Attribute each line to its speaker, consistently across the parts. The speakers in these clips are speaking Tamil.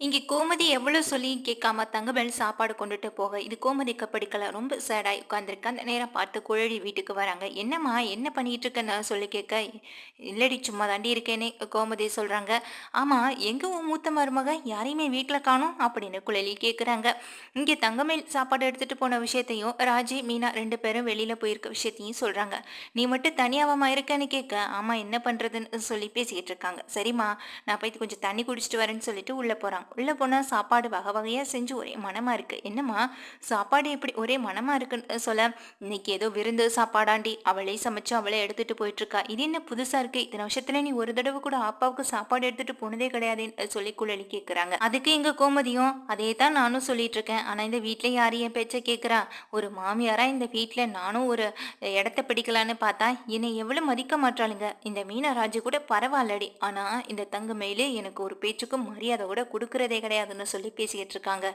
Speaker 1: இங்கே கோமதி எவ்வளோ சொல்லி கேட்காம தங்கமேல் சாப்பாடு கொண்டுட்டு போக இது கோமதிக்கு பிடிக்கல. ரொம்ப சேடாகி உட்காந்துருக்கு அந்த நேரம் பார்த்து குழலி வீட்டுக்கு வராங்க. என்னம்மா என்ன பண்ணிட்டு இருக்கேன்னு சொல்லி கேட்க இல்லடி சும்மா தாண்டி இருக்கேனே கோமதி சொல்கிறாங்க ஆமாம் எங்கே உன் மூத்த மருமக? யாரையுமே வீட்டில் காணும் அப்படின்னு குழலி கேட்குறாங்க இங்கே தங்கமேல் சாப்பாடு எடுத்துகிட்டு போன விஷயத்தையும் ராஜி மீனா ரெண்டு பேரும் வெளியில் போயிருக்க விஷயத்தையும் சொல்கிறாங்க நீ மட்டும் தனியாவமா இருக்கேன்னு கேட்க ஆமாம் என்ன பண்ணுறதுன்னு சொல்லி பேசிக்கிட்டு இருக்காங்க. சரிம்மா நான் போய் கொஞ்சம் தண்ணி குடிச்சிட்டு வரேன்னு சொல்லிட்டு உள்ளே போகிறாங்க உள்ளே போனால் சாப்பாடு வகை வகையாக செஞ்சு ஒரே மனமாக இருக்குது என்னம்மா சாப்பாடு எப்படி ஒரே மனமாக இருக்குன்னு சொல்ல? இன்னைக்கு ஏதோ விருந்து சாப்பாடாண்டி அவளே சமைச்சு அவளே எடுத்துகிட்டு போயிட்டுருக்கா. இது என்ன புதுசாக இருக்குது இத்தனை வருஷத்துல நீ ஒரு தடவை கூட அப்பாவுக்கு சாப்பாடு எடுத்துகிட்டு போனதே கிடையாதுன்னு சொல்லி குழலி கேட்குறாங்க அதுக்கு எங்கள் கோமதியும்? அதே தான் நானும் சொல்லிட்டு இருக்கேன் ஆனால் இந்த வீட்டில் யார் என் பேச்சை கேட்குறா ஒரு மாமியாராக இந்த வீட்டில் நானும் ஒரு இடத்த பிடிக்கலான்னு பார்த்தா என்னை எவ்வளோ மதிக்க மாட்டாளுங்க. இந்த மீனராஜு கூட பரவாயில்லடி. ஆனால் இந்த தங்க மேலே எனக்கு ஒரு பேச்சுக்கும் மரியாதை கூட கொடுக்க இருக்கிறதே கிடையாதுன்னு சொல்லி பேசிக்கிட்டு இருக்காங்க.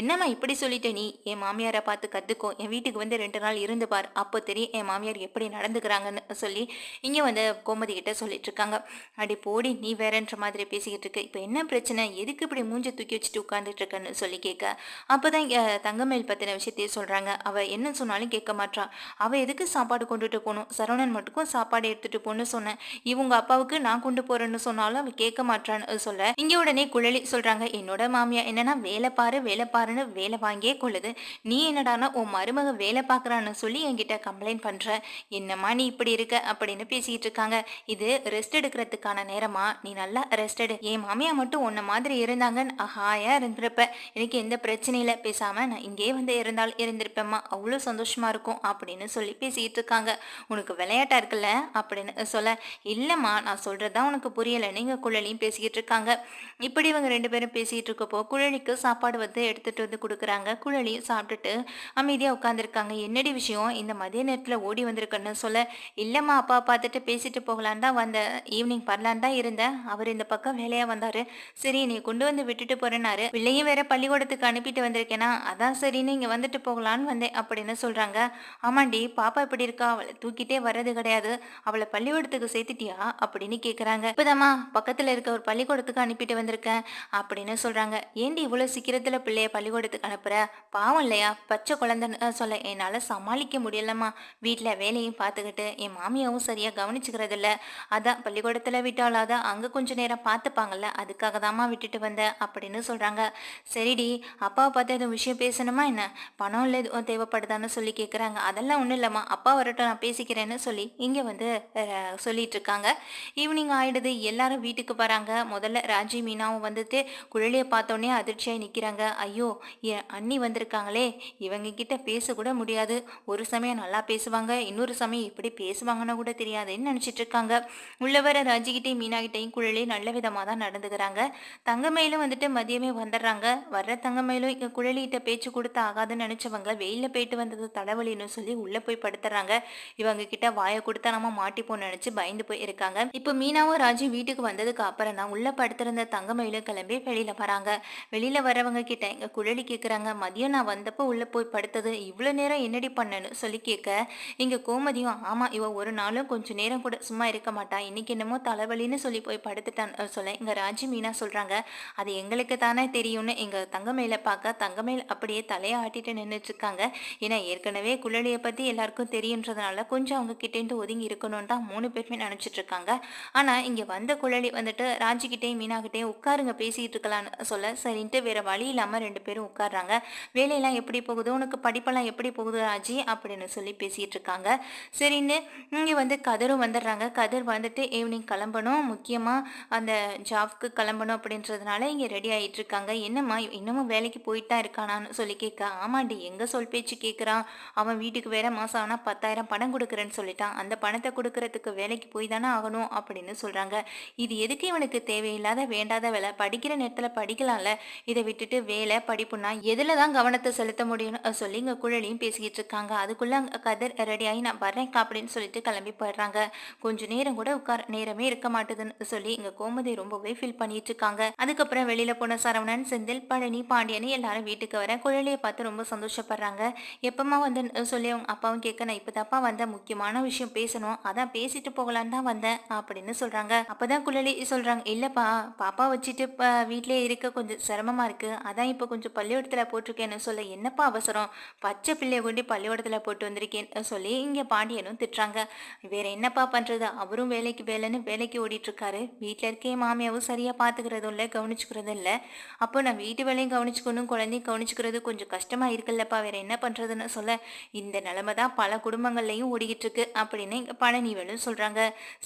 Speaker 1: என்னம்மா இப்படி சொல்லிட்டு நீ? என் மாமியாரை பார்த்து கற்றுக்கோ என் வீட்டுக்கு வந்து ரெண்டு நாள் இருந்து பார். அப்போ தெரியும் என் மாமியார் எப்படி நடந்துக்கிறாங்கன்னு சொல்லி இங்கே வந்து கோமதி கிட்ட சொல்லிட்டு இருக்காங்க. அப்படி போடி நீ வேறன்ற மாதிரி பேசிக்கிட்டு இருக்க. இப்போ என்ன பிரச்சனை? எதுக்கு இப்படி மூஞ்ச தூக்கி வச்சுட்டு உட்காந்துட்டு இருக்கன்னு சொல்லி கேட்க. அப்போதான் தங்கமேல் பற்றின விஷயத்தையே சொல்கிறாங்க அவள் என்ன சொன்னாலும் கேட்க மாட்டான் அவள் எதுக்கு சாப்பாடு கொண்டுட்டு போகணும்? சரவணன் மட்டுக்கும் சாப்பாடு எடுத்துட்டு போன்னு சொன்னேன். இவங்க அப்பாவுக்கு நான் கொண்டு போறேன்னு சொன்னாலும் அவள் கேட்க மாட்டான்னு சொல்ல. இங்கே உடனே குழலி சொல்கிறாங்க என்னோட மாமியா என்னன்னா வேலை பாரு வேலை பாருன்னு வேலை வாங்கியே கொள்ளுது. நீ என்னடானா உன் மருமக வேலை பார்க்குறான்னு சொல்லி என்கிட்ட கம்ப்ளைண்ட் பண்ணுற என்னம்மா நீ இப்படி இருக்க? அப்படின்னு பேசிக்கிட்டு இருக்காங்க. இது ரெஸ்ட் எடுக்கிறதுக்கான நேரமா? நீ நல்லா ரெஸ்ட் எடு. என் மாமியா மட்டும் உன்ன மாதிரி இருந்தாங்கன்னு அஹாயா இருந்திருப்ப. எனக்கு எந்த பிரச்சனையும் இல்லை. பேசாம நான் இங்கே வந்து இருந்தால் இருந்திருப்பேம்மா. அவ்வளோ சந்தோஷமா இருக்கும் அப்படின்னு சொல்லி பேசிக்கிட்டு இருக்காங்க. உனக்கு விளையாட்டா இருக்குல்ல? அப்படின்னு சொல்ல. இல்லைம்மா நான் சொல்றதுதான் உனக்கு புரியலை. நீங்க குழலையும் பேசிக்கிட்டு இருக்காங்க. இப்படி இவங்க ரெண்டு பேரும் பேசிகிட்டு இருக்கப்போ குழலிக்கு சாப்பாடு வந்து எடுத்துகிட்டு வந்து கொடுக்குறாங்க. குழலி சாப்பிட்டுட்டு அமைதியாக உட்காந்துருக்காங்க என்னடி விஷயம்? இந்த மதிய நேரத்தில் ஓடி வந்திருக்குன்னு சொல்ல இல்லைம்மா அப்பா பார்த்துட்டு பேசிட்டு போகலான் தான் வந்த ஈவினிங் வரலான் தான் இருந்தேன். அவர் இந்த பக்கம் வேலையாக வந்தார். சரி நீ கொண்டு வந்து விட்டுட்டு போகிறேன்னாரு பிள்ளையும் வேற பள்ளிக்கூடத்துக்கு அனுப்பிட்டு வந்திருக்கேனா? அதான் சரின்னு இங்கே வந்துட்டு போகலான்னு வந்தேன் அப்படின்னு சொல்கிறாங்க ஆமாண்டி பாப்பா இப்படி இருக்கா? அவளை தூக்கிட்டே வர்றது கிடையாது. அவளை பள்ளிக்கூடத்துக்கு சேர்த்துட்டியா? அப்படின்னு கேட்குறாங்க இப்போதாம்மா பக்கத்தில் இருக்க ஒரு பள்ளிக்கூடத்துக்கு அனுப்பிட்டு வந்திருக்கேன் அப்படின்னு என்ன சொல்கிறாங்க ஏண்டி இவ்வளோ சீக்கிரத்தில் பிள்ளைய பள்ளிக்கூடத்துக்கு அனுப்புகிற பாவம் இல்லையா? பச்சை குழந்தைன்னு சொல்ல என்னால் சமாளிக்க முடியலம்மா. வீட்டில் வேலையும் பார்த்துக்கிட்டு என் மாமியாவும் சரியாக கவனிச்சுக்கிறது இல்லை. அதான் பள்ளிக்கூடத்தில் விட்டாலும் அதான் அங்கே கொஞ்சம் நேரம் பார்த்துப்பாங்கல்ல அதுக்காக தாம்மா விட்டுட்டு வந்தேன் அப்படின்னு சொல்கிறாங்க சரிடி அப்பாவை பார்த்து எதுவும் விஷயம் பேசணுமா என்ன? பணம் இல்லை எதுவும் தேவைப்படுதான்னு சொல்லி கேட்குறாங்க அதெல்லாம் ஒன்றும் இல்லைம்மா. அப்பா வரட்டும் நான் பேசிக்கிறேன்னு சொல்லி இங்கே வந்து சொல்லிட்டு இருக்காங்க. ஈவினிங் ஆயிடுது. எல்லாரும் வீட்டுக்கு வராங்க. முதல்ல ராஜி மீனாவும் வந்துட்டு குழலியை பார்த்தோன்னே அதிர்ச்சியாக நிற்கிறாங்க ஐயோ என் அண்ணி வந்திருக்காங்களே. இவங்க கிட்ட பேசக்கூட முடியாது. ஒரு சமயம் நல்லா பேசுவாங்க இன்னொரு சமயம் இப்படி பேசுவாங்கன்னு கூட தெரியாதுன்னு நினச்சிட்டு இருக்காங்க. உள்ளவர வர மீனாகிட்டையும் குழலி நல்ல விதமாக தான் நடந்துக்கிறாங்க. தங்கமயிலும் வந்துட்டு மதியமே வந்துடுறாங்க. வர்ற தங்கமயிலும் இங்கே குழலிகிட்ட பேச்சு கொடுத்து ஆகாதுன்னு நினச்சவங்க வெயிலில் போயிட்டு வந்தது தலைவலின்னு சொல்லி உள்ளே போய் படுத்துறாங்க. இவங்க கிட்ட வாயை கொடுத்தா நம்ம மாட்டிப்போன்னு நினச்சி பயந்து போய் இருக்காங்க. இப்போ மீனாவும் ராஜி வீட்டுக்கு வந்ததுக்கு அப்புறம் தான் உள்ளே படுத்திருந்த தங்கமயிலும் கிளம்பி வெளியே வெளியில் வராங்க. வெளியில் வரவங்க கிட்ட எங்க குழலி கேட்குறாங்க மதியம் நான் வந்தப்போ உள்ளே போய் படுத்தது. இவ்வளோ நேரம் என்னடி பண்ணனு சொல்லி கேட்க இங்கே கோமதியும் ஆமாம் இவன் ஒரு நாளும் கொஞ்சம் நேரம் கூட சும்மா இருக்க மாட்டான் இன்னைக்கு என்னமோ தலைவலின்னு சொல்லி போய் படுத்துட்டான் சொல்ல. இங்கே ராஜி மீனா சொல்கிறாங்க அது எங்களுக்கு தானே தெரியும்னு எங்கள் தங்கமேல பார்க்க தங்கமேல் அப்படியே தலையை ஆட்டிட்டு நின்றுட்டு இருக்காங்க. ஏன்னா ஏற்கனவே குழலியை பற்றி எல்லாருக்கும் தெரியுன்றதுனால கொஞ்சம் அவங்க கிட்டேருந்து ஒதுங்கி இருக்கணும்னு தான் மூணு பேருமே நினச்சிட்டு இருக்காங்க. ஆனால் இங்கே வந்த குழலி வந்துட்டு ராஜிக்கிட்டே மீனாகிட்டேயும் உட்காருங்க பேசிகிட்டு இருக்கலாம். உட்காரலான்னு சொல்ல. சரின்ட்டு வேறு வழி இல்லாமல் ரெண்டு பேரும் உட்காடுறாங்க வேலையெல்லாம் எப்படி போகுது? உனக்கு படிப்பெல்லாம் எப்படி போகுது ராஜி? அப்படின்னு சொல்லி பேசிகிட்டு இருக்காங்க. சரின்னு இங்கே வந்து கதரும் வந்துடுறாங்க. கதர் வந்துட்டு ஈவினிங் கிளம்பணும். முக்கியமாக அந்த ஜாப்க்கு கிளம்பணும் அப்படின்றதுனால இங்கே ரெடி ஆகிட்டு இருக்காங்க. என்னம்மா இன்னமும் வேலைக்கு போயிட்டு தான் இருக்கானான்னு சொல்லி கேட்க ஆமாண்டி எங்கே சொல் பேச்சு கேட்குறான் அவன் வீட்டுக்கு வேற மாதம் ஆனால் பத்தாயிரம் பணம் கொடுக்குறேன்னு சொல்லிட்டான். அந்த பணத்தை கொடுக்கறதுக்கு வேலைக்கு போய் தானே ஆகணும் அப்படின்னு சொல்கிறாங்க இது எதுக்கு இவனுக்கு தேவையில்லாத வேண்டாத வேலை? படிக்கிற நேரத்தில் படிக்கலாம்ல. இதை விட்டுட்டு வேலை படிப்புனா எதில் தான் கவனத்தை செலுத்த முடியும்னு சொல்லி இங்கே குழலியும் பேசிக்கிட்டு இருக்காங்க. அதுக்குள்ளே கதர் ரெடியாகி நான் வரேன் அப்படின்னு சொல்லிட்டு கிளம்பி போயிடுறாங்க. கொஞ்சம் நேரம் கூட உட்கார நேரமே இருக்க மாட்டுதுன்னு சொல்லி இங்கே கோமதி ரொம்பவே ஃபீல் பண்ணிட்டு இருக்காங்க. அதுக்கப்புறம் வெளியில் போன சரவணன் செந்தில் பழனி பாண்டியன் எல்லாரும் வீட்டுக்கு வர குழலியை பார்த்து ரொம்ப சந்தோஷப்படுறாங்க. எப்பமா வந்து சொல்லி அவங்க அப்பாவும் கேட்க நான் இப்போ தப்பா வந்த முக்கியமான விஷயம் பேசணும். அதான் பேசிட்டு போகலான்னு தான் வந்தேன். அப்படின்னு சொல்கிறாங்க அப்போதான் குழலி சொல்கிறாங்க இல்லைப்பா பாப்பா வச்சுட்டு வீட்டில் வீட்டிலே இருக்க கொஞ்சம் சிரமமா இருக்கு. அதான் இப்போ கொஞ்சம் பள்ளிக்கூடத்தில் போட்டிருக்கேன்னு சொல்ல என்னப்பா அவசரம்? பச்சை பிள்ளைய கொண்டு பள்ளிக்கூடத்தில் போட்டு வந்திருக்கேன்னு சொல்லி இங்க பாண்டியனும் திட்டுறாங்க. வேற என்னப்பா பண்றது? அவரும் வேலைக்கு வேலைன்னு வேலைக்கு ஓடிட்டு இருக்காரு வீட்டில் இருக்கே மாமியாவும் சரியா பாத்துக்கிறதும் இல்லை கவனிச்சுக்கிறதும் இல்லை. அப்போ நான் வீட்டு வேலையும் கவனிச்சுக்கணும் குழந்தையும் கவனிச்சுக்கிறது கொஞ்சம் கஷ்டமா இருக்குல்லப்பா. வேற என்ன பண்றதுன்னு சொல்ல இந்த நிலைமை தான் பல குடும்பங்கள்லையும் ஓடிக்கிட்டு இருக்கு அப்படின்னு இங்க பழனிவேலும் சொல்றாங்க.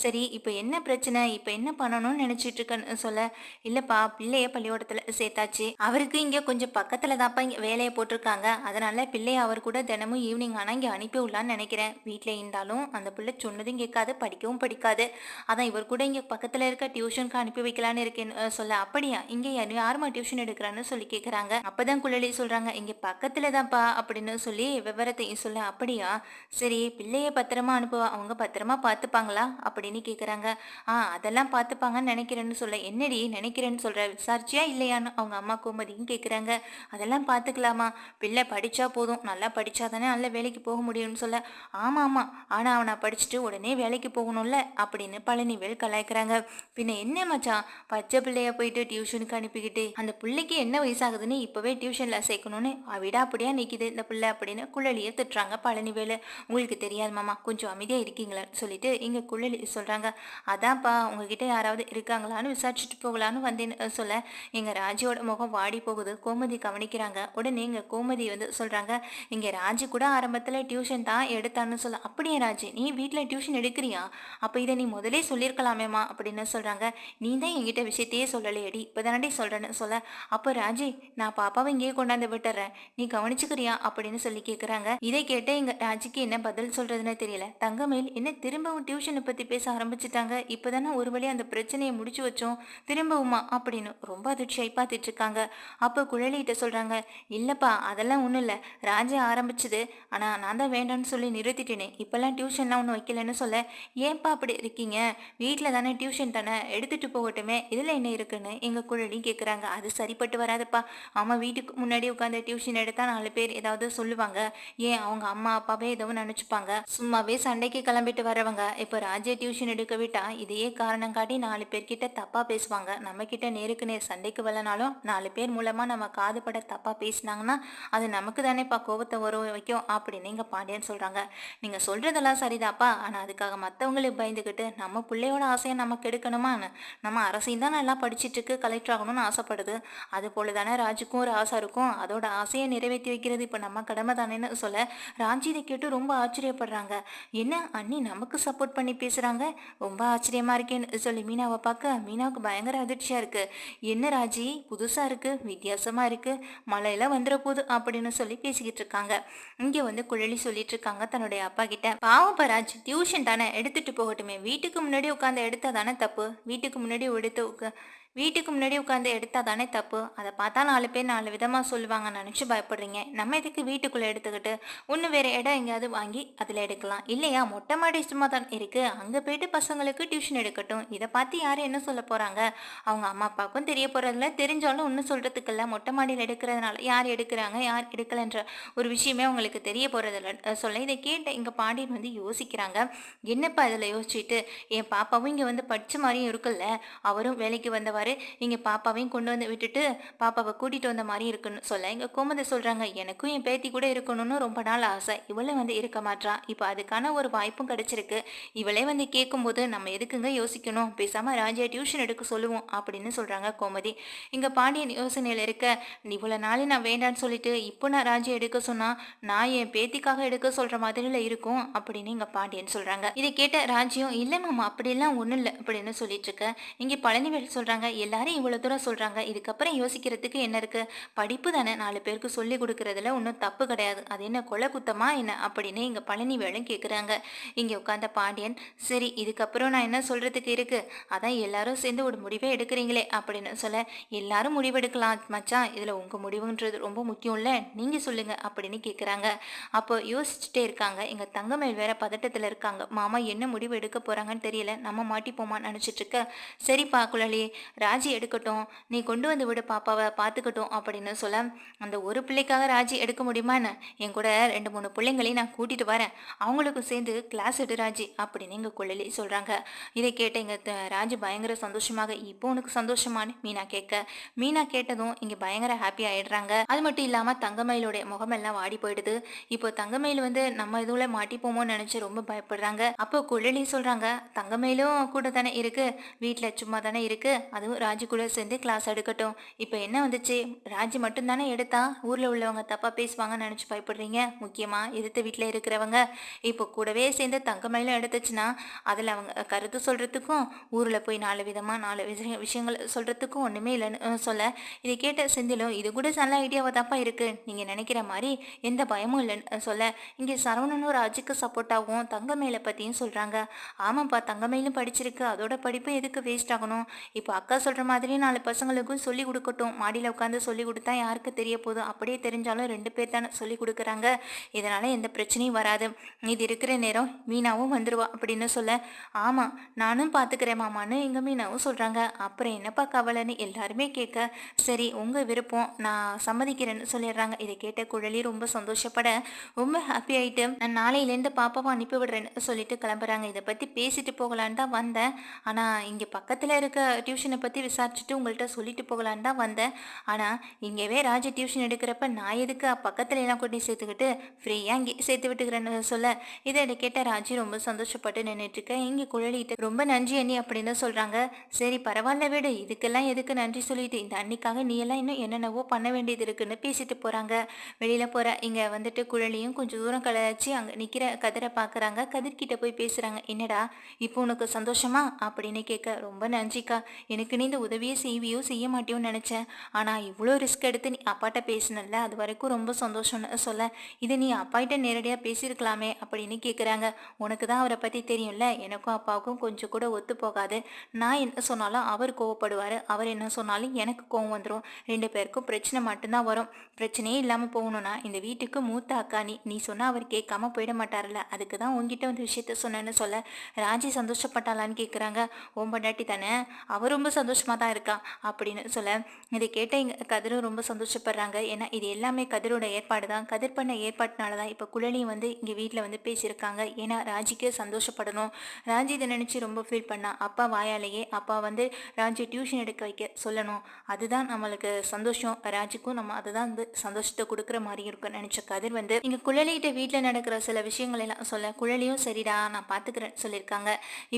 Speaker 1: சரி இப்போ என்ன பிரச்சனை? இப்போ என்ன பண்ணணும்னு நினைச்சிட்டு இருக்கேன்னு சொல்ல இல்லப்பா பிள்ளைய பள்ளிக்கூடத்துல சேர்த்தாச்சு. அவருக்கு இங்க கொஞ்சம் பக்கத்துல தான்ப்பா இங்க வேலையை போட்டிருக்காங்க. அதனால பிள்ளைய அவர் கூட தினமும் ஈவினிங் ஆனா இங்க அனுப்பி விடலான்னு நினைக்கிறேன். வீட்டுல இருந்தாலும் அந்த பிள்ளை சொன்னதும் கேட்காது படிக்கவும் படிக்காது. அதான் இவர் கூட இங்க பக்கத்துல இருக்க டியூஷனுக்கு அனுப்பி வைக்கலான்னு இருக்கேன்னு சொல்ல. அப்படியா? இங்க யாருமா டியூஷன் எடுக்கிறான்னு சொல்லி கேக்குறாங்க. அப்பதான் குழலி சொல்றாங்க இங்க பக்கத்துல தான்ப்பா அப்படின்னு சொல்லி விவரத்தையும் சொல்ல அப்படியா? சரி பிள்ளைய பத்திரமா அனுப்புவா. அவங்க பத்திரமா பார்த்துப்பாங்களா அப்படின்னு கேக்குறாங்க. ஆ அதெல்லாம் பார்த்துப்பாங்கன்னு நினைக்கிறேன்னு சொல்ல என்னடி நினைக்கிறேன்னு சொல்ற? விசாரிச்சியா இல்லையான்னு அவங்க அம்மா கோமதியும் கேட்குறாங்க அதெல்லாம் பார்த்துக்கலாமா பிள்ளை படித்தா போதும். நல்லா படிச்சா தானே நல்ல வேலைக்கு போக முடியும்னு சொல்ல. ஆமாம் ஆமாம் ஆனால் அவனை படிச்சுட்டு உடனே வேலைக்கு போகணும்ல அப்படின்னு பழனிவேல் கலாய்க்கிறாங்க. பின்ன என்ன மச்சான்? பச்சை பிள்ளைய போயிட்டு டியூஷனுக்கு அனுப்பிக்கிட்டு அந்த பிள்ளைக்கு என்ன வயசாகுதுன்னு இப்போவே டியூஷனில் சேர்க்கணும்னு விடாப்படியா நிற்கிது இந்த பிள்ளை அப்படின்னு குழலியை திட்டுறாங்க பழனிவேலு. உங்களுக்கு தெரியாது மாமா கொஞ்சம் அமைதியாக இருக்கீங்களான்னு சொல்லிட்டு இங்கே குழலி சொல்கிறாங்க அதான்ப்பா உங்ககிட்ட யாராவது இருக்காங்களான்னு விசாரிச்சுட்டு போகலான்னு வந்தேன்னு சொல்ல எங்க ராஜியோட முகம் வாடி போகுது. கோமதி கவனிக்கிறாங்க. உடனே இங்க கோமதி வந்து சொல்றாங்க இங்க ராஜி கூட ஆரம்பத்துல டியூஷன் தான் எடுத்தான்னு சொல்ல. அப்படியே ராஜி நீ வீட்டுல டியூஷன் எடுக்கிறியா? அப்ப இதை நீ முதலே சொல்லியிருக்கலாமேமா அப்படின்னு சொல்றாங்க. நீ தான் என்கிட்ட விஷயத்தையே சொல்லலையடி. இப்பதானடி சொல்றேன்னு சொல்ல. அப்போ ராஜி நான் பாப்பாவை இங்கேயே கொண்டாந்து விட்டுறேன். நீ கவனிச்சுக்கிறியா? அப்படின்னு சொல்லி கேக்குறாங்க. இதை கேட்ட எங்க ராஜிக்கு என்ன பதில் சொல்றதுன்னு தெரியல. தங்கமேல் என்ன திரும்பவும் டியூஷனை பத்தி பேச ஆரம்பிச்சிட்டாங்க? இப்பதானே ஒரு வழி அந்த பிரச்சனையை முடிச்சு வச்சோம். திரும்பவுமா? அப்படின்னு ரொம்ப அதிர்ச்சியாய் பார்த்துட்டு இருக்காங்க அப்போ குழலிகிட்ட சொல்றாங்க இல்லப்பா அதெல்லாம் ஒன்றும் இல்லை. ராஜா ஆரம்பிச்சது. ஆனால் நான் தான் வேண்டாம்னு சொல்லி நிறுத்திட்டேனே. இப்போல்லாம் டியூஷன்லாம் ஒன்றும் வைக்கலன்னு சொல்ல ஏன்பா அப்படி இருக்கீங்க? வீட்டில் தானே டியூஷன் தானே? எடுத்துட்டு போகட்டுமே. இதில் என்ன இருக்குன்னு எங்கள் குழலி கேட்குறாங்க அது சரிப்பட்டு வராதுப்பா. அவன் வீட்டுக்கு முன்னாடி உட்காந்து டியூஷன் எடுத்தா நாலு பேர் ஏதாவது சொல்லுவாங்க. ஏன்? அவங்க அம்மா அப்பாவே ஏதோ நினச்சிப்பாங்க. சும்மாவே சண்டைக்கு கிளம்பிட்டு வரவங்க. இப்போ ராஜா டியூஷன் எடுக்க விட்டா இதையே காரணம் காட்டி நாலு பேர்கிட்ட தப்பாக பேசுவாங்க. நம்ம கிட்ட நேருக்கு நேர் சண்டைக்கு வரலனாலும் நாலு பேர் மூலமாக நம்ம காதுபட தப்பாக பேசினாங்கன்னா அது நமக்கு தானேப்பா கோபத்தை வர வைக்கும். அப்படின்னு இங்க பாண்டியன் சொல்கிறாங்க நீங்கள் சொல்கிறதெல்லாம் சரிதாப்பா. ஆனால் அதுக்காக மத்தவங்களுக்கு பயந்துக்கிட்டு நம்ம பிள்ளையோட ஆசையை நம்ம கெடுக்கணுமான்னு நம்ம அரசையும் தான் நல்லா படிச்சிட்டு கலெக்டர் ஆகணும்னு ஆசைப்படுது. அது போல தானே ராஜுக்கும் ஒரு ஆசை இருக்கும். அதோட ஆசையை நிறைவேற்றி வைக்கிறது இப்போ நம்ம கடமை தானேன்னு சொல்ல ராஜி இதை கேட்டு ரொம்ப ஆச்சரியப்படுறாங்க. என்ன அண்ணி நமக்கு சப்போர்ட் பண்ணி பேசுகிறாங்க ரொம்ப ஆச்சரியமாக இருக்கேன்னு சொல்லி மீனாவை பார்க்க மீனாவுக்கு பயங்கர அதிர்ச்சியாக இருக்குது என்ன ராஜி புதுசாக இருக்குது வித்தியாசமாக இருக்குது மழையெல்லாம் வந்துட போகுது அப்படின்னு சொல்லி பேசிக்கிட்டு இருக்காங்க. இங்கே வந்து குழலி சொல்லிட்டு இருக்காங்க தன்னுடைய அப்பா கிட்ட. பாவம் பராஜ் டியூஷன் தானே எடுத்துட்டு போகட்டுமே. வீட்டுக்கு முன்னாடி உட்காந்து எடுத்தா தானே தப்பு? வீட்டுக்கு முன்னாடி எடுத்து வீட்டுக்கு முன்னாடி உட்காந்து எடுத்தால் தானே தப்பு? அதை பார்த்தா நாலு பேர் நாலு விதமாக சொல்லுவாங்க. நினச்சி பயப்படுறீங்க. நம்ம எதுக்கு வீட்டுக்குள்ளே எடுத்துக்கிட்டு ஒன்று வேறு இடம் எங்கேயாவது வாங்கி அதில் எடுக்கலாம். இல்லையா? மொட்டை மாடி சும்மா தான் இருக்குது அங்கே போயிட்டு பசங்களுக்கு டியூஷன் எடுக்கட்டும். இதை பார்த்து யார் என்ன சொல்ல போகிறாங்க அவங்க அம்மா அப்பாவுக்கும் தெரிய போகிறதில்ல தெரிஞ்சாலும் ஒன்றும் சொல்கிறதுக்கு இல்லை. மொட்டை மாடியில் எடுக்கிறதுனால யார் எடுக்கிறாங்க? யார் எடுக்கலைன்ற ஒரு விஷயமே அவங்களுக்கு தெரிய போகிறதில்ல சொல்ல இதை கேட்ட எங்கள் பாண்டியன் வந்து யோசிக்கிறாங்க. என்னப்பா இதில் யோசிச்சுட்டு? என் பாப்பாவும் இங்கே வந்து படித்த மாதிரியும் இருக்குல்ல? அவரும் வேலைக்கு வந்தவர் சொல்லுவார். நீங்கள் பாப்பாவையும் கொண்டு வந்து விட்டுட்டு பாப்பாவை கூட்டிகிட்டு வந்த மாதிரி இருக்குன்னு சொல்ல. எங்கள் கோமதி சொல்கிறாங்க எனக்கும் என் பேத்தி கூட இருக்கணும்னு ரொம்ப நாள் ஆசை. இவளே வந்து இருக்க மாட்றா. இப்போ அதுக்கான ஒரு வாய்ப்பும் கிடைச்சிருக்கு. இவளே வந்து கேட்கும்போது நம்ம எதுக்குங்க யோசிக்கணும்? பேசாமல் ராஜா டியூஷன் எடுக்க சொல்லுவோம் அப்படின்னு சொல்கிறாங்க கோமதி. இங்கே பாண்டியன் யோசனையில் இருக்க இவ்வளோ நாளே நான் வேண்டான்னு சொல்லிட்டு இப்போ நான் ராஜா எடுக்க சொன்னால் நான் என் பேத்திக்காக எடுக்க சொல்கிற மாதிரில இருக்கும் அப்படின்னு இங்கே பாண்டியன் சொல்கிறாங்க இதை கேட்ட ராஜ்யம் இல்லை மாமா அப்படிலாம் ஒன்றும் இல்லை அப்படின்னு சொல்லிட்டு இருக்க. இங்கே பழனிவேல் சொல்கிறாங்க எல்லாரும் இவ்வளோ தூரம் சொல்கிறாங்க இதுக்கப்புறம் யோசிக்கிறதுக்கு என்ன இருக்குது படிப்பு தானே நாலு பேருக்கு சொல்லி கொடுக்கறதுல ஒன்றும் தப்பு கிடையாது. அது என்ன கொலை குத்தமா என்ன அப்படின்னு இங்கே பழனிவேலும் கேட்குறாங்க இங்கே உட்காந்த பாண்டியன் சரி இதுக்கப்புறம் நான் என்ன சொல்கிறதுக்கு இருக்குது அதான் எல்லாரும் சேர்ந்து ஒரு முடிவே எடுக்கிறீங்களே அப்படின்னு சொல்ல எல்லாரும் முடிவெடுக்கலாம் மச்சான். இதில் உங்கள் முடிவுன்றது ரொம்ப முக்கியம் இல்லை. நீங்கள் சொல்லுங்கள் அப்படின்னு கேட்குறாங்க அப்போ யோசிச்சுட்டே இருக்காங்க. எங்கள் தங்கமேல் வேற பதட்டத்தில் இருக்காங்க. மாமா என்ன முடிவு எடுக்க போகிறாங்கன்னு தெரியல. நம்ம மாட்டிப்போமான்னு நினச்சிட்டு இருக்க. சரிப்பா குழலி ராஜி எடுக்கட்டும். நீ கொண்டு வந்து விடு பாப்பாவை பார்த்துக்கட்டும் அப்படின்னு சொல்ல அந்த ஒரு பிள்ளைக்காக ராஜி எடுக்க முடியுமான்னு என் கூட ரெண்டு மூணு பிள்ளைங்களையும் நான் கூட்டிட்டு வரேன். அவங்களுக்கும் சேர்ந்து கிளாஸ் எடு ராஜி அப்படின்னு எங்கள் குழலி சொல்கிறாங்க இதை கேட்ட எங்கள் ராஜி பயங்கர சந்தோஷமாக இப்போ உனக்கு சந்தோஷமானு மீனா கேட்க. மீனா கேட்டதும் இங்கே பயங்கர ஹாப்பி ஆயிடுறாங்க. அது மட்டும் இல்லாமல் தங்கமயிலுடைய முகமெல்லாம் வாடி போயிடுது. இப்போ தங்கமயில் வந்து நம்ம இதுல மாட்டிப்போமோன்னு நினச்சி ரொம்ப பயப்படுறாங்க. அப்போ குழலி சொல்கிறாங்க தங்கமயிலும் கூட தானே இருக்குது வீட்டில் சும்மா தானே இருக்கு. அதுவும் ராஜு கூட சேர்ந்து கிளாஸ் எடுக்கட்டும். இப்போ என்ன வந்துச்சு? ராஜி மட்டும்தானே எடுத்தா? ஊரில் உள்ளவங்க தப்பாக பேசுவாங்கன்னு நினச்சி பயப்படுறீங்க. முக்கியமாக எதிர்த்த வீட்டில் இருக்கிறவங்க. இப்போ கூடவே சேர்ந்து தங்கமயிலும் எடுத்துச்சுன்னா அதில் அவங்க கருத்து சொல்கிறதுக்கும் ஊரில் போய் நாலு விதமாக நாலு விஷய விஷயங்கள் சொல்கிறதுக்கும் ஒன்றுமே இல்லைன்னு சொல்ல. இதை கேட்ட செந்திலும் இது கூட நல்ல ஐடியாவை தப்பாக இருக்குது நீங்கள் நினைக்கிற மாதிரி எந்த பயமும் இல்லைன்னு சொல்ல. இங்கே சரவணனும் ராஜுக்கு சப்போர்ட்டாகவும் தங்கமயிலை பற்றியும் சொல்கிறாங்க ஆமாப்பா தங்கமயிலும் படிச்சிருக்கு. அதோட படிப்பு எதுக்கு வேஸ்ட் ஆகணும்? இப்போ அக்கா சொல்கிற மாதிரி நாலு பசங்களுக்கும் சொல்லி கொடுக்கட்டும். மாடியில் உட்காந்து சொல்லி கொடுத்தா யாருக்கு தெரிய போதும் அப்படியே தெரிஞ்சாலும் ரெண்டு பேர் தானே சொல்லி கொடுக்குறாங்க. இதனால் எந்த பிரச்சனையும் வராது. இது இருக்கிற நேரம் மீனாவும் வந்துடுவா அப்படின்னு சொல்ல ஆமாம் நானும் பார்த்துக்கிறேன் மாமான்னு எங்கள் மீனாவும் சொல்கிறாங்க அப்புறம் என்னப்பா கவலைன்னு எல்லாருமே கேட்க சரி உங்கள் விருப்பம். நான் சம்மதிக்கிறேன்னு சொல்லிடுறாங்க. இதை கேட்ட குழலி ரொம்ப சந்தோஷப்பட ரொம்ப ஹாப்பி ஆகிட்டு நான் நாளையிலேருந்து பாப்பாவை அனுப்பி விடுறேன்னு சொல்லிட்டு கிளம்புறாங்க. இதை பற்றி பேசிட்டு போகலான்னு தான் வந்தேன். ஆனால் இங்கே பக்கத்தில் இருக்க டியூஷனை பற்றி விசாரிச்சுட்டு உங்கள்கிட்ட சொல்லிட்டு போகலான்னு தான் வந்தேன். ஆனால் இங்கேவே ராஜ டியூஷன் எடுக்கிறப்ப நான் எதுக்கு பக்கத்துல எல்லாம் கொண்டு சேர்த்துக்கிட்டு ஃப்ரீயாக இங்கே சேர்த்து விட்டுக்கிறேன்னு சொல்ல? இதை கேட்ட ராஜி ரொம்ப சந்தோஷப்பட்டு நின்றுட்டுருக்கேன் இங்கே குழலிட்டு ரொம்ப நன்றி அண்ணி அப்படின்னு சொல்கிறாங்க சரி பரவாயில்ல விடு. இதுக்கெல்லாம் எதுக்கு நன்றி சொல்லிட்டு இந்த அன்னிக்காக நீ எல்லாம் இன்னும் என்னென்னவோ பண்ண வேண்டியது இருக்குன்னு பேசிட்டு போகிறாங்க வெளியில் போகிற இங்கே வந்துட்டு குழலியும் கொஞ்சம் தூரம் கழிச்சு அங்கே நிற்கிற கதிரை பார்க்குறாங்க கதிர்கிட்ட போய் பேசுகிறாங்க என்னடா இப்போ உனக்கு சந்தோஷமா? அப்படின்னு கேட்க ரொம்ப நன்றிக்கா. எனக்கு நீ இந்த உதவியை செய்வியோ செய்ய மாட்டியோன்னு நினச்சேன். ஆனால் இவ்வளோ ரிஸ்க் எடுத்து நீ அப்பாட்ட பேசினல அது வரைக்கும் ரொம்ப சந்தோஷம்னு சொல்ல. இதை நீ அப்பாகிட்ட நேரடியாக பேசியிருக்கலாமே அப்படின்னு கேட்குறாங்க உனக்கு தான் அவரை பற்றி தெரியும்ல? எனக்கும் அப்பாவுக்கும் கொஞ்சம் கூட ஒத்து போகாது. நான் என்ன சொன்னாலும் அவர் கோவப்படுவார். அவர் என்ன சொன்னாலும் எனக்கு கோவம் வந்துடும் ரெண்டு பேருக்கும் பிரச்சனை மட்டும்தான் வரும். பிரச்சனையே இல்லாமல் போகணும்னா இந்த வீட்டுக்கு மூத்த அக்கா நீ. நீ சொன்னால் அவர் கேட்காம போயிட மாட்டார்ல அதுக்கு தான் உங்ககிட்ட வந்து விஷயத்த சொன்னேன்னு சொல்ல. ராஜி சந்தோஷப்பட்டாளான்னு கேட்குறாங்க ஓம்பண்டாட்டி தானே? அவர் ரொம்ப சந்தோஷமாக தான் இருக்கா அப்படின்னு சொல்ல இதை கேட்ட எங்கள் கதிரும் ரொம்ப சந்தோஷப்படுறாங்க. ஏன்னா இது எல்லாமே கதிரோட ஏற்பாடு தான் கதிர் பண்ண ஏற்பாட்டினால தான் இப்போ குழலியும் வந்து இங்கே வீட்டில் வந்து பேசியிருக்காங்க. ஏன்னா ராஜிக்கு சந்தோஷப்படணும். ராஜி இதை நினச்சி ரொம்ப ஃபீல் பண்ணா அப்பா வாயாலேயே அப்பா வந்து ராஜி டியூஷன் எடுக்க வைக்க சொல்லணும். அதுதான் நம்மளுக்கு சந்தோஷம். ராஜிக்கும் நம்ம அதுதான் வந்து சந்தோஷத்தை கொடுக்குற மாதிரி இருக்கும் நினச்ச கதிர் வந்து இங்கே குழலிகிட்ட வீட்டில் நடக்கிற சில விஷயங்கள் எல்லாம் சொல்ல குழலியும் சரிடா நான் பார்த்துக்கிறேன் சொல்லியிருக்காங்க.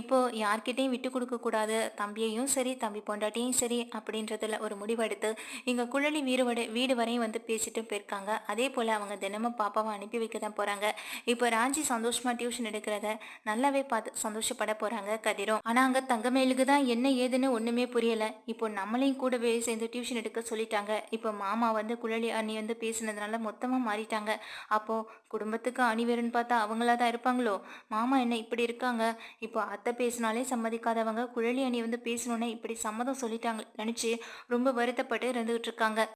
Speaker 1: இப்போ யார்கிட்டையும் விட்டு கொடுக்கக்கூடாது தம்பியையும் சரி தம்பி பொண்டாட்டியும் சரி அப்படின்றதுல ஒரு முடிவெடுத்து இங்கே குழலி வீடு வடை வீடு வரையும் வந்து பேசிட்டு போயிருக்காங்க. அதே போல் அவங்க தினமும் பாப்பாவை அனுப்பி வைக்க தான் போகிறாங்க இப்போ ராஞ்சி சந்தோஷமாக டியூஷன் எடுக்கிறத நல்லாவே பார்த்து சந்தோஷப்பட போகிறாங்க கதிரும். ஆனால் அங்கே தங்கமேலுக்கு தான் என்ன ஏதுன்னு ஒன்றுமே புரியலை. இப்போ நம்மளையும் கூடவே சேர்ந்து டியூஷன் எடுக்க சொல்லிட்டாங்க. இப்போ மாமா வந்து குழலி அண்ணி வந்து பேசினதுனால மொத்தமாக மாறிட்டாங்க. அப்போது குடும்பத்துக்கு அணிவருன்னு பார்த்தா அவங்களா தான் இருப்பாங்களோ? மாமா என்ன இப்படி இருக்காங்க? இப்போ அத்தை பேசினாலே சம்மதிக்காதவங்க குழலி அணி வந்து பேசணுன்னே இப்படி சம்மதம் சொல்லிட்டாங்க. நினச்சி ரொம்ப வருத்தப்பட்டு இருந்துகிட்டு இருக்காங்க.